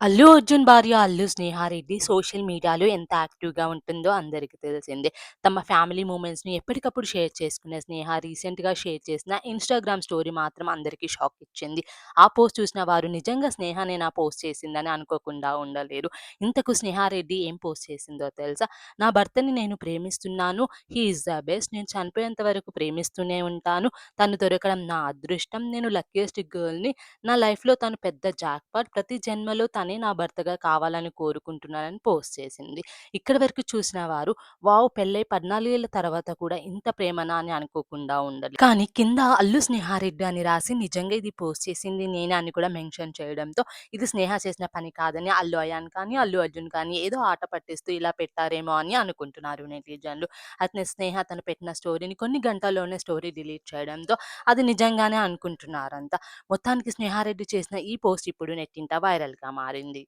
అల్లు అర్జున్ భార్య అల్లు స్నేహారెడ్డి సోషల్ మీడియాలో ఎంత యాక్టివ్‌గా ఉంటుందో అందరికీ తెలిసిందే. తమ ఫ్యామిలీ మూమెంట్స్‌ని ఎప్పటికప్పుడు షేర్ చేసుకునే స్నేహ రీసెంట్‌గా షేర్ చేసిన ఇన్‌స్టాగ్రామ్ స్టోరీ మాత్రం అందరికీ షాక్ ఇచ్చింది. ఆ పోస్ట్ చూసిన వారు నిజంగా స్నేహనేనా పోస్ట్ చేసిందని అనుకోకుండా ఉండలేరు. ఇంతకు స్నేహారెడ్డి ఏం పోస్ట్ చేసిందో తెలుసా? నా భర్తని నేను ప్రేమిస్తున్నాను. He is the best. నేను చనిపోయేంత వరకు ప్రేమిస్తూనే ఉంటాను. తను దొరకడం నా అదృష్టం. నేను లక్కీయెస్ట్ గర్ల్‌ని. నా లైఫ్‌లో తను పెద్ద జాక్‌పాట్. ప్రతి జన్మలో తను నా భర్తగా కావాలని కోరుకుంటున్నానని పోస్ట్ చేసింది. ఇక్కడి వరకు చూసిన వారు వావ్! పెళ్ళై 14 తర్వాత కూడా ఇంత ప్రేమనా అని అనుకోకుండా ఉండదు కానీ కింద అల్లు స్నేహారెడ్డి అని రాసి నిజంగా ఇది పోస్ట్ చేసింది నేనే అని కూడా మెన్షన్ చేయడంతో ఇది స్నేహ చేసిన పని కాదని అల్లు అయాన్ కానీ, అల్లు అర్జున్ కానీ ఏదో ఆట పట్టిస్తూ ఇలా పెట్టారేమో అని అనుకుంటున్నారు నెటిజన్లు. అతని స్నేహ తను పెట్టిన స్టోరీని కొన్ని గంటల్లోనే స్టోరీ డిలీట్ చేయడంతో అది నిజంగానే అనుకుంటున్నారంత మొత్తానికి స్నేహారెడ్డి చేసిన ఈ పోస్ట్ ఇప్పుడు నెట్టింట వైరల్‌గా మారింది. పడింది.